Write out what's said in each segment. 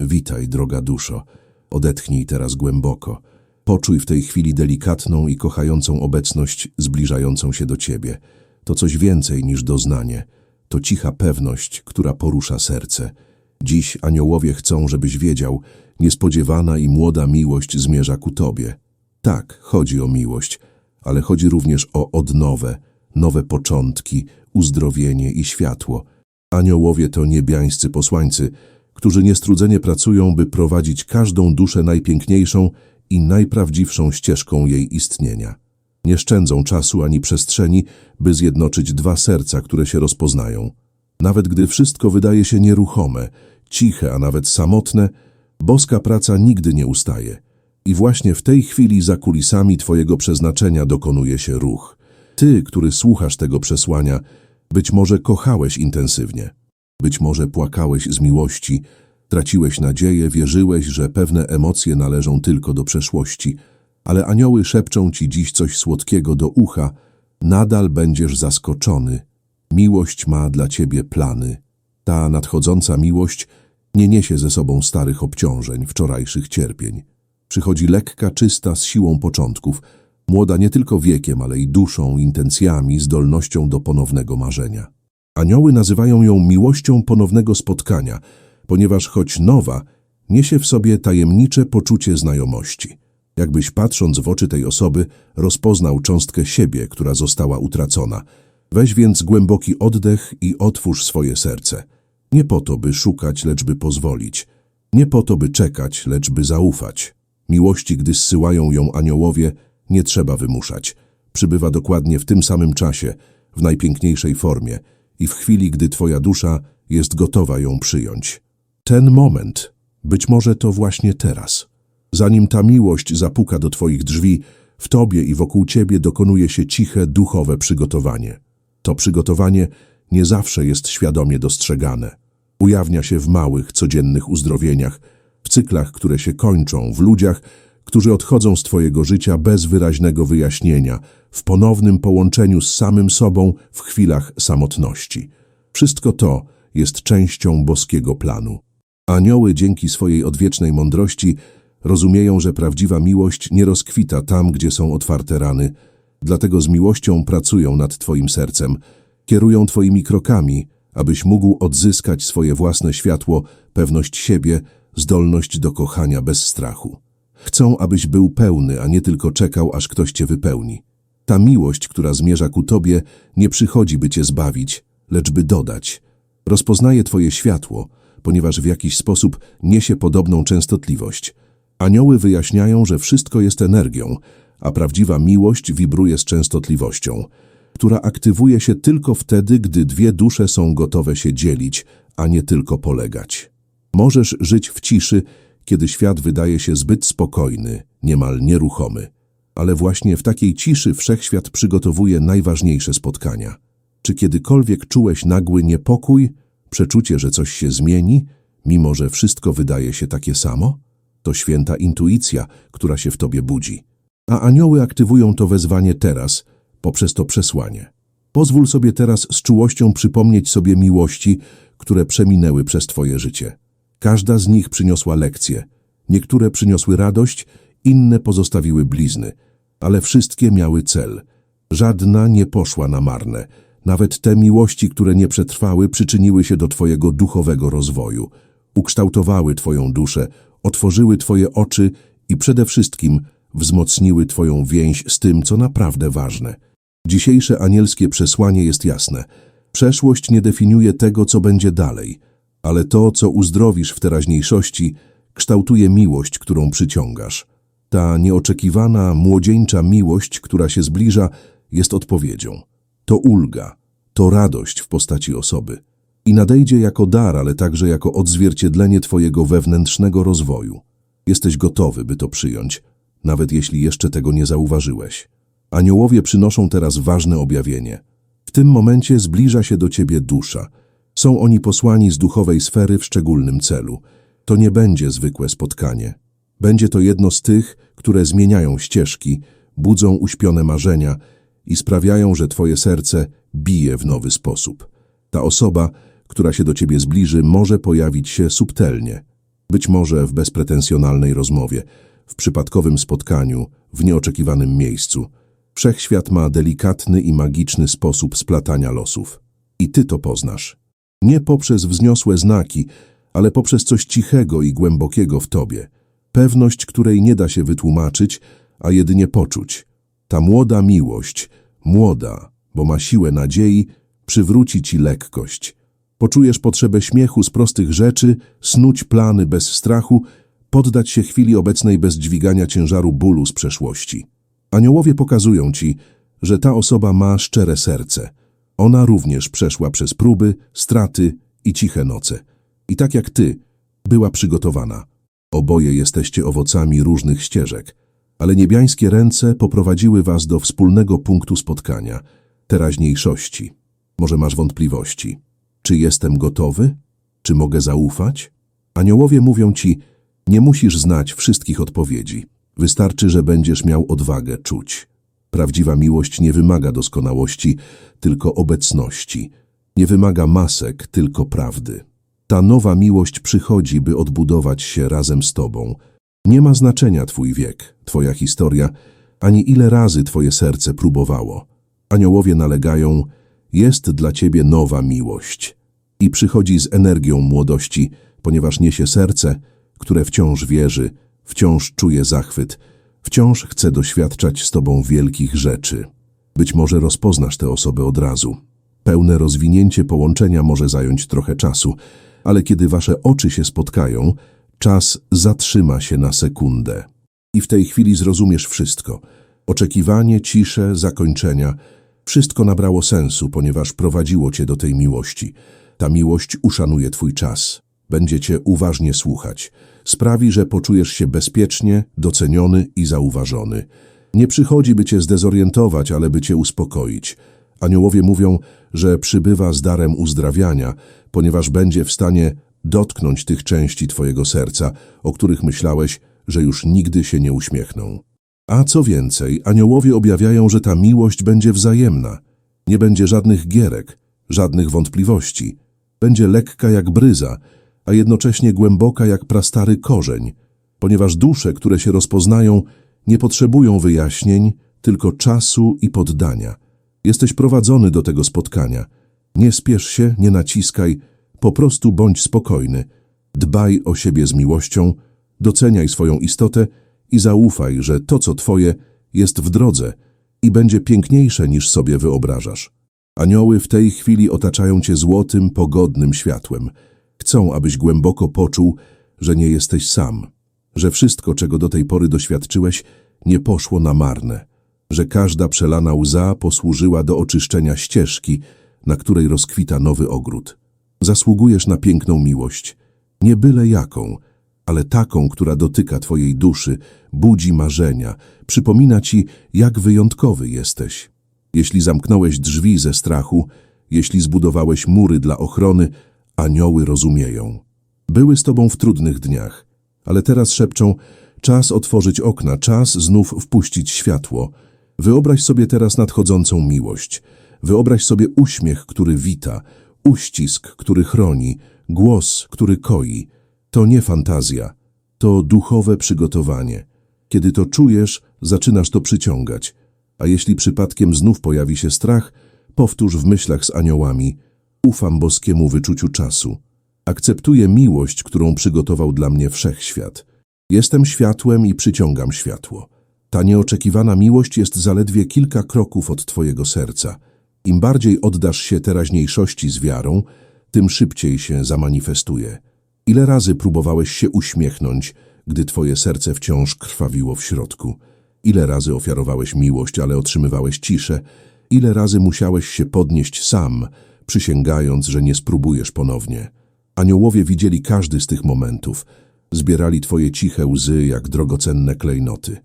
Witaj, droga duszo. Odetchnij teraz głęboko. Poczuj w tej chwili delikatną i kochającą obecność zbliżającą się do ciebie. To coś więcej niż doznanie. To cicha pewność, która porusza serce. Dziś aniołowie chcą, żebyś wiedział, niespodziewana i młoda miłość zmierza ku tobie. Tak, chodzi o miłość, ale chodzi również o odnowę, nowe początki, uzdrowienie i światło. Aniołowie to niebiańscy posłańcy, którzy niestrudzenie pracują, by prowadzić każdą duszę najpiękniejszą i najprawdziwszą ścieżką jej istnienia. Nie szczędzą czasu ani przestrzeni, by zjednoczyć dwa serca, które się rozpoznają. Nawet gdy wszystko wydaje się nieruchome, ciche, a nawet samotne, boska praca nigdy nie ustaje. I właśnie w tej chwili za kulisami Twojego przeznaczenia dokonuje się ruch. Ty, który słuchasz tego przesłania, być może kochałeś intensywnie, być może płakałeś z miłości, traciłeś nadzieję, wierzyłeś, że pewne emocje należą tylko do przeszłości, ale anioły szepczą Ci dziś coś słodkiego do ucha, nadal będziesz zaskoczony. Miłość ma dla Ciebie plany. Ta nadchodząca miłość nie niesie ze sobą starych obciążeń, wczorajszych cierpień. Przychodzi lekka, czysta, z siłą początków, młoda nie tylko wiekiem, ale i duszą, intencjami, zdolnością do ponownego marzenia. Anioły nazywają ją miłością ponownego spotkania, ponieważ choć nowa, niesie w sobie tajemnicze poczucie znajomości. Jakbyś patrząc w oczy tej osoby, rozpoznał cząstkę siebie, która została utracona. Weź więc głęboki oddech i otwórz swoje serce. Nie po to, by szukać, lecz by pozwolić. Nie po to, by czekać, lecz by zaufać. Miłości, gdy zsyłają ją aniołowie, nie trzeba wymuszać. Przybywa dokładnie w tym samym czasie, w najpiękniejszej formie i w chwili, gdy twoja dusza jest gotowa ją przyjąć. Ten moment, być może to właśnie teraz. Zanim ta miłość zapuka do twoich drzwi, w tobie i wokół ciebie dokonuje się ciche, duchowe przygotowanie. To przygotowanie nie zawsze jest świadomie dostrzegane. Ujawnia się w małych, codziennych uzdrowieniach, w cyklach, które się kończą, w ludziach, którzy odchodzą z Twojego życia bez wyraźnego wyjaśnienia, w ponownym połączeniu z samym sobą w chwilach samotności. Wszystko to jest częścią boskiego planu. Anioły dzięki swojej odwiecznej mądrości rozumieją, że prawdziwa miłość nie rozkwita tam, gdzie są otwarte rany, dlatego z miłością pracują nad Twoim sercem, kierują Twoimi krokami, abyś mógł odzyskać swoje własne światło, pewność siebie, zdolność do kochania bez strachu. Chcą, abyś był pełny, a nie tylko czekał, aż ktoś cię wypełni. Ta miłość, która zmierza ku tobie, nie przychodzi, by cię zbawić, lecz by dodać. Rozpoznaje twoje światło, ponieważ w jakiś sposób niesie podobną częstotliwość. Anioły wyjaśniają, że wszystko jest energią, a prawdziwa miłość wibruje z częstotliwością, która aktywuje się tylko wtedy, gdy dwie dusze są gotowe się dzielić, a nie tylko polegać. Możesz żyć w ciszy, kiedy świat wydaje się zbyt spokojny, niemal nieruchomy. Ale właśnie w takiej ciszy wszechświat przygotowuje najważniejsze spotkania. Czy kiedykolwiek czułeś nagły niepokój, przeczucie, że coś się zmieni, mimo że wszystko wydaje się takie samo? To święta intuicja, która się w tobie budzi. A anioły aktywują to wezwanie teraz, poprzez to przesłanie. Pozwól sobie teraz z czułością przypomnieć sobie miłości, które przeminęły przez twoje życie. Każda z nich przyniosła lekcję. Niektóre przyniosły radość, inne pozostawiły blizny, ale wszystkie miały cel. Żadna nie poszła na marne. Nawet te miłości, które nie przetrwały, przyczyniły się do Twojego duchowego rozwoju. Ukształtowały Twoją duszę, otworzyły Twoje oczy i przede wszystkim wzmocniły Twoją więź z tym, co naprawdę ważne. Dzisiejsze anielskie przesłanie jest jasne. Przeszłość nie definiuje tego, co będzie dalej – ale to, co uzdrowisz w teraźniejszości, kształtuje miłość, którą przyciągasz. Ta nieoczekiwana, młodzieńcza miłość, która się zbliża, jest odpowiedzią. To ulga, to radość w postaci osoby. I nadejdzie jako dar, ale także jako odzwierciedlenie Twojego wewnętrznego rozwoju. Jesteś gotowy, by to przyjąć, nawet jeśli jeszcze tego nie zauważyłeś. Aniołowie przynoszą teraz ważne objawienie. W tym momencie zbliża się do Ciebie dusza – są oni posłani z duchowej sfery w szczególnym celu. To nie będzie zwykłe spotkanie. Będzie to jedno z tych, które zmieniają ścieżki, budzą uśpione marzenia i sprawiają, że Twoje serce bije w nowy sposób. Ta osoba, która się do Ciebie zbliży, może pojawić się subtelnie. Być może w bezpretensjonalnej rozmowie, w przypadkowym spotkaniu, w nieoczekiwanym miejscu. Wszechświat ma delikatny i magiczny sposób splatania losów. I ty to poznasz. Nie poprzez wzniosłe znaki, ale poprzez coś cichego i głębokiego w tobie. Pewność, której nie da się wytłumaczyć, a jedynie poczuć. Ta młoda miłość, młoda, bo ma siłę nadziei, przywróci ci lekkość. Poczujesz potrzebę śmiechu z prostych rzeczy, snuć plany bez strachu, poddać się chwili obecnej bez dźwigania ciężaru bólu z przeszłości. Aniołowie pokazują ci, że ta osoba ma szczere serce. Ona również przeszła przez próby, straty i ciche noce. I tak jak ty, była przygotowana. Oboje jesteście owocami różnych ścieżek, ale niebiańskie ręce poprowadziły was do wspólnego punktu spotkania, teraźniejszości. Może masz wątpliwości. Czy jestem gotowy? Czy mogę zaufać? Aniołowie mówią ci, nie musisz znać wszystkich odpowiedzi. Wystarczy, że będziesz miał odwagę czuć. Prawdziwa miłość nie wymaga doskonałości, tylko obecności. Nie wymaga masek, tylko prawdy. Ta nowa miłość przychodzi, by odbudować się razem z tobą. Nie ma znaczenia twój wiek, twoja historia, ani ile razy twoje serce próbowało. Aniołowie nalegają, jest dla ciebie nowa miłość. I przychodzi z energią młodości, ponieważ niesie serce, które wciąż wierzy, wciąż czuje zachwyt, wciąż chce doświadczać z tobą wielkich rzeczy. Być może rozpoznasz tę osobę od razu. Pełne rozwinięcie połączenia może zająć trochę czasu, ale kiedy wasze oczy się spotkają, czas zatrzyma się na sekundę. I w tej chwili zrozumiesz wszystko. Oczekiwanie, ciszę, zakończenia. Wszystko nabrało sensu, ponieważ prowadziło cię do tej miłości. Ta miłość uszanuje twój czas. Będzie cię uważnie słuchać. Sprawi, że poczujesz się bezpiecznie, doceniony i zauważony. Nie przychodzi, by cię zdezorientować, ale by cię uspokoić. Aniołowie mówią, że przybywa z darem uzdrawiania, ponieważ będzie w stanie dotknąć tych części twojego serca, o których myślałeś, że już nigdy się nie uśmiechną. A co więcej, aniołowie objawiają, że ta miłość będzie wzajemna. Nie będzie żadnych gierek, żadnych wątpliwości. Będzie lekka jak bryza, a jednocześnie głęboka jak prastary korzeń, ponieważ dusze, które się rozpoznają, nie potrzebują wyjaśnień, tylko czasu i poddania. Jesteś prowadzony do tego spotkania. Nie spiesz się, nie naciskaj, po prostu bądź spokojny. Dbaj o siebie z miłością, doceniaj swoją istotę i zaufaj, że to, co twoje, jest w drodze i będzie piękniejsze niż sobie wyobrażasz. Anioły w tej chwili otaczają cię złotym, pogodnym światłem. Chcą, abyś głęboko poczuł, że nie jesteś sam, że wszystko, czego do tej pory doświadczyłeś, nie poszło na marne, że każda przelana łza posłużyła do oczyszczenia ścieżki, na której rozkwita nowy ogród. Zasługujesz na piękną miłość, nie byle jaką, ale taką, która dotyka twojej duszy, budzi marzenia, przypomina ci, jak wyjątkowy jesteś. Jeśli zamknąłeś drzwi ze strachu, jeśli zbudowałeś mury dla ochrony, anioły rozumieją. Były z tobą w trudnych dniach, ale teraz szepczą, czas otworzyć okna, czas znów wpuścić światło. Wyobraź sobie teraz nadchodzącą miłość. Wyobraź sobie uśmiech, który wita, uścisk, który chroni, głos, który koi. To nie fantazja, to duchowe przygotowanie. Kiedy to czujesz, zaczynasz to przyciągać. A jeśli przypadkiem znów pojawi się strach, powtórz w myślach z aniołami. Ufam boskiemu wyczuciu czasu. Akceptuję miłość, którą przygotował dla mnie wszechświat. Jestem światłem i przyciągam światło. Ta nieoczekiwana miłość jest zaledwie kilka kroków od twojego serca. Im bardziej oddasz się teraźniejszości z wiarą, tym szybciej się zamanifestuje. Ile razy próbowałeś się uśmiechnąć, gdy twoje serce wciąż krwawiło w środku? Ile razy ofiarowałeś miłość, ale otrzymywałeś ciszę? Ile razy musiałeś się podnieść sam, przysięgając, że nie spróbujesz ponownie? Aniołowie widzieli każdy z tych momentów. Zbierali twoje ciche łzy jak drogocenne klejnoty.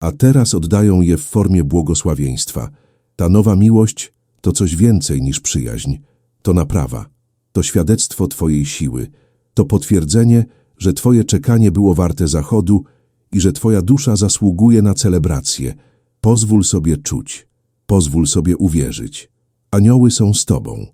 A teraz oddają je w formie błogosławieństwa. Ta nowa miłość to coś więcej niż przyjaźń. To naprawa. To świadectwo twojej siły. To potwierdzenie, że twoje czekanie było warte zachodu i że twoja dusza zasługuje na celebrację. Pozwól sobie czuć. Pozwól sobie uwierzyć. Anioły są z tobą.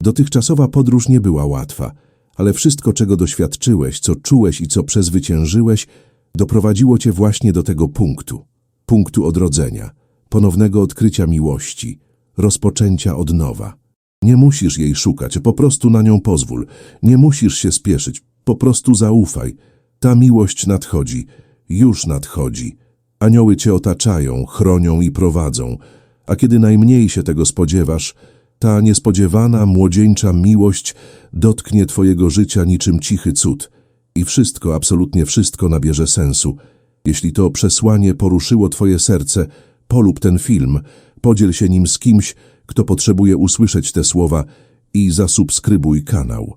Dotychczasowa podróż nie była łatwa, ale wszystko, czego doświadczyłeś, co czułeś i co przezwyciężyłeś, doprowadziło cię właśnie do tego punktu. Punktu odrodzenia, ponownego odkrycia miłości, rozpoczęcia od nowa. Nie musisz jej szukać, po prostu na nią pozwól. Nie musisz się spieszyć, po prostu zaufaj. Ta miłość nadchodzi, już nadchodzi. Anioły cię otaczają, chronią i prowadzą, a kiedy najmniej się tego spodziewasz, ta niespodziewana, młodzieńcza miłość dotknie twojego życia niczym cichy cud i wszystko, absolutnie wszystko nabierze sensu. Jeśli to przesłanie poruszyło twoje serce, polub ten film, podziel się nim z kimś, kto potrzebuje usłyszeć te słowa i zasubskrybuj kanał.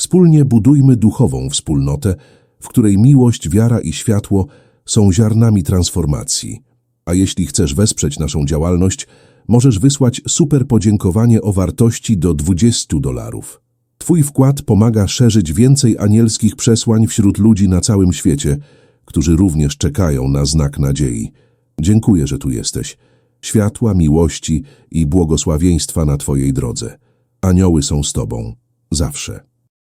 Wspólnie budujmy duchową wspólnotę, w której miłość, wiara i światło są ziarnami transformacji. A jeśli chcesz wesprzeć naszą działalność, możesz wysłać super podziękowanie o wartości do 20 dolarów. Twój wkład pomaga szerzyć więcej anielskich przesłań wśród ludzi na całym świecie, którzy również czekają na znak nadziei. Dziękuję, że tu jesteś. Światła, miłości i błogosławieństwa na Twojej drodze. Anioły są z Tobą. Zawsze.